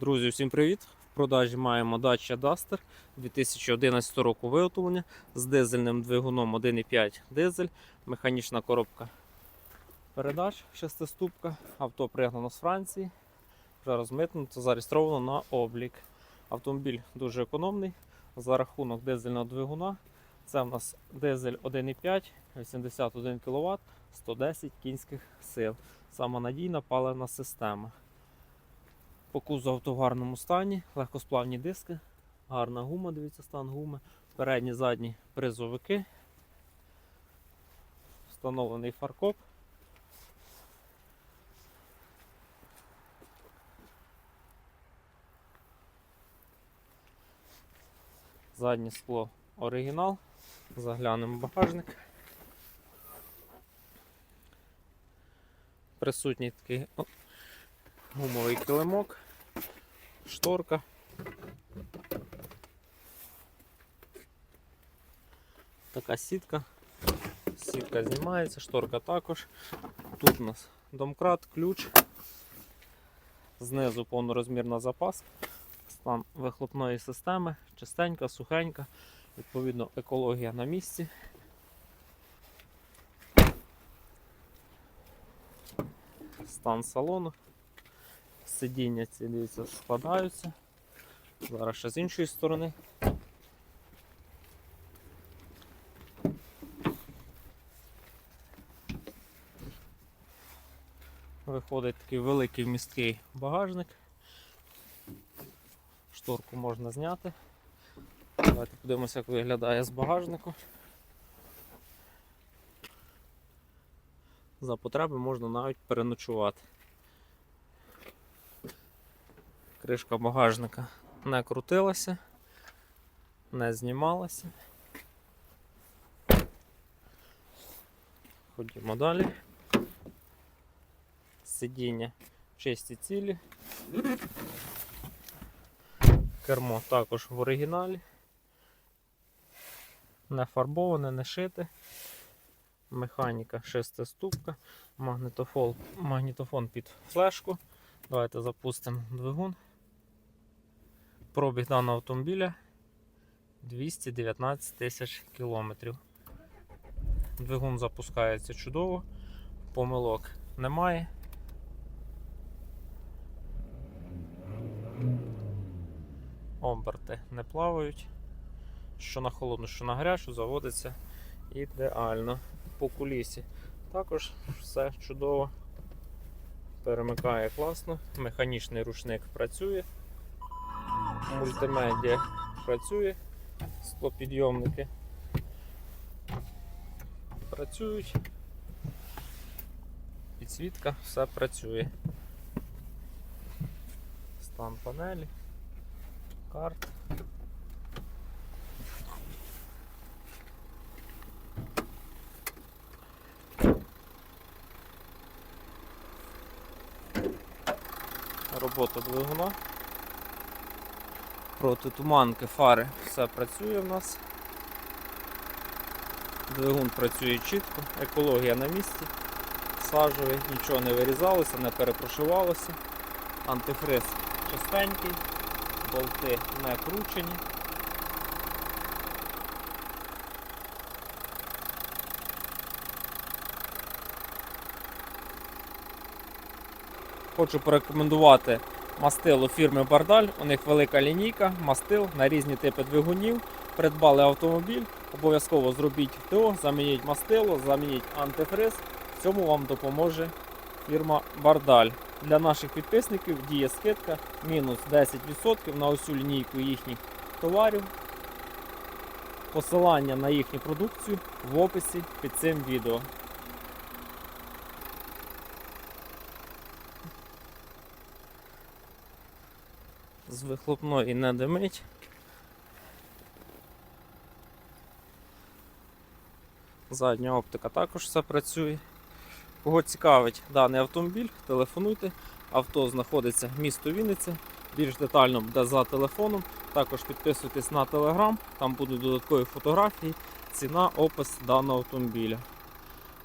Друзі, всім привіт! В продажі маємо Dacia Duster 2011 року виготовлення з дизельним двигуном 1,5 дизель, механічна коробка передач, шестиступка. Авто пригнано з Франції, вже розмитнуто, зареєстровано на облік. Автомобіль дуже економний за рахунок дизельного двигуна. Це в нас дизель 1,5, 81 кВт, 110 кінських сил. Сама надійна паливна система. По кузову в гарному стані, легкосплавні диски, гарна гума, дивіться стан гуми, передні, задні призовики, встановлений фаркоп. Заднє скло оригінал. Заглянемо в багажник. Присутній такий гумовий килимок, шторка. Така сітка. Сітка знімається, шторка також. Тут у нас домкрат, ключ. Знизу повнорозмірна запаска. Стан вихлопної системи, чистенька, сухенька. Відповідно, екологія на місці. Стан салону. Сидіння ці складаються. Зараз ще з іншої сторони. Виходить такий великий вмісткий багажник. Шторку можна зняти. Давайте подивимося, як виглядає з багажнику. За потреби можна навіть переночувати. Кришка багажника не крутилася, не знімалася. Ходімо далі. Сидіння чисті цілі. Кермо також в оригіналі. Не фарбоване, не шите. Механіка шестиступка, магнітофон, магнітофон під флешку. Давайте запустимо двигун. Пробіг даного автомобіля 219 тисяч кілометрів. Двигун запускається чудово, помилок немає. Оберти не плавають. Що на холодну, що на гарячу, заводиться ідеально. По кулісі також все чудово. Перемикає класно, механічний рушник працює, мультимедіа працює, склопідйомники працюють, підсвітка, все працює. Стан панелі, карт. робота двигуна. Проти туманки, фари, все працює в нас. Двигун працює чітко, екологія на місці, сажовий, нічого не вирізалося, не перепрошивалося. Антифриз чистенький, болти не кручені. Хочу порекомендувати мастило фірми Бардаль. У них велика лінійка, мастил на різні типи двигунів. Придбали автомобіль, обов'язково зробіть ТО, замініть мастило, замініть антифриз. В цьому вам допоможе фірма Бардаль. Для наших підписників діє скидка мінус 10% на усю лінійку їхніх товарів. Посилання на їхню продукцію в описі під цим відео. З вихлопної не димить. Задня оптика також все працює. Кого цікавить даний автомобіль, телефонуйте. Авто знаходиться в місто Вінниця. Більш детально буде за телефоном. Також підписуйтесь на телеграм, там будуть додаткові фотографії, ціна, опис даного автомобіля.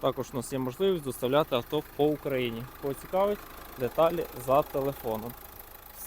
Також у нас є можливість доставляти авто по Україні. Кого цікавить, деталі за телефоном.